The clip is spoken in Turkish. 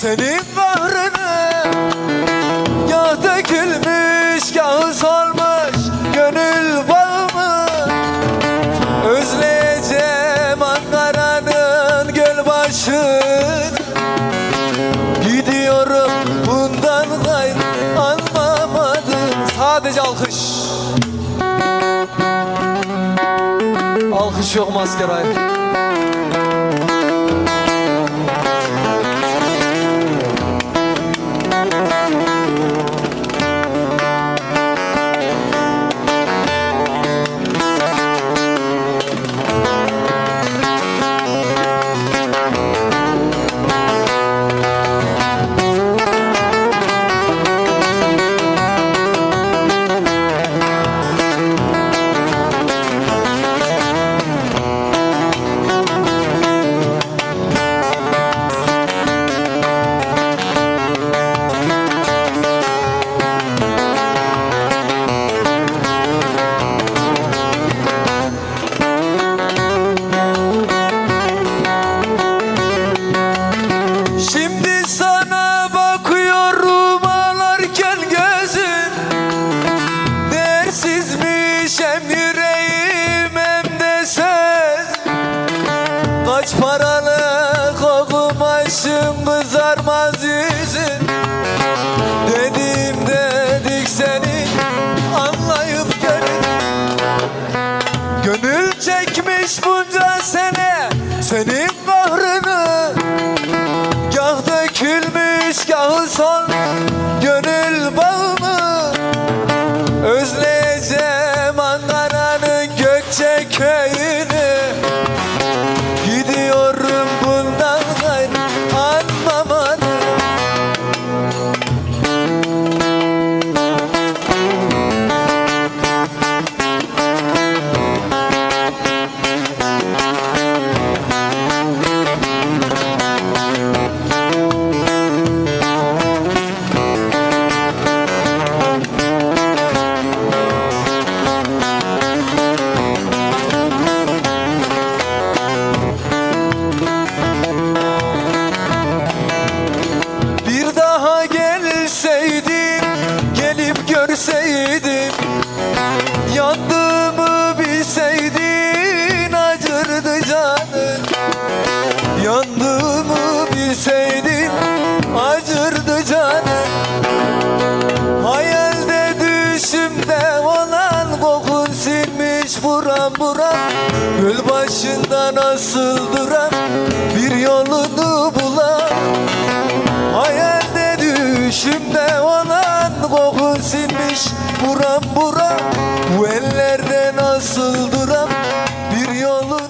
Senin kahrını Gah dökülmüş gah solmuş Gönül bağımı Özleyeceğim Ankara'nın göl başını Gidiyorum bundan gayrı anlamadım. Sadece alkış. Alkış yok masker sene Yandığımı bilseydin Acırdı canın. Yandığımı bilseydin Acırdı canın. Hayalde düşümde olan kokun silmiş buram buram. Gül başında nasıl duram Bir yolunu bulam. Hayalde düşümde olan kokun sinmiş buram buram. Bu ellerde nasıl duram? Bir yolun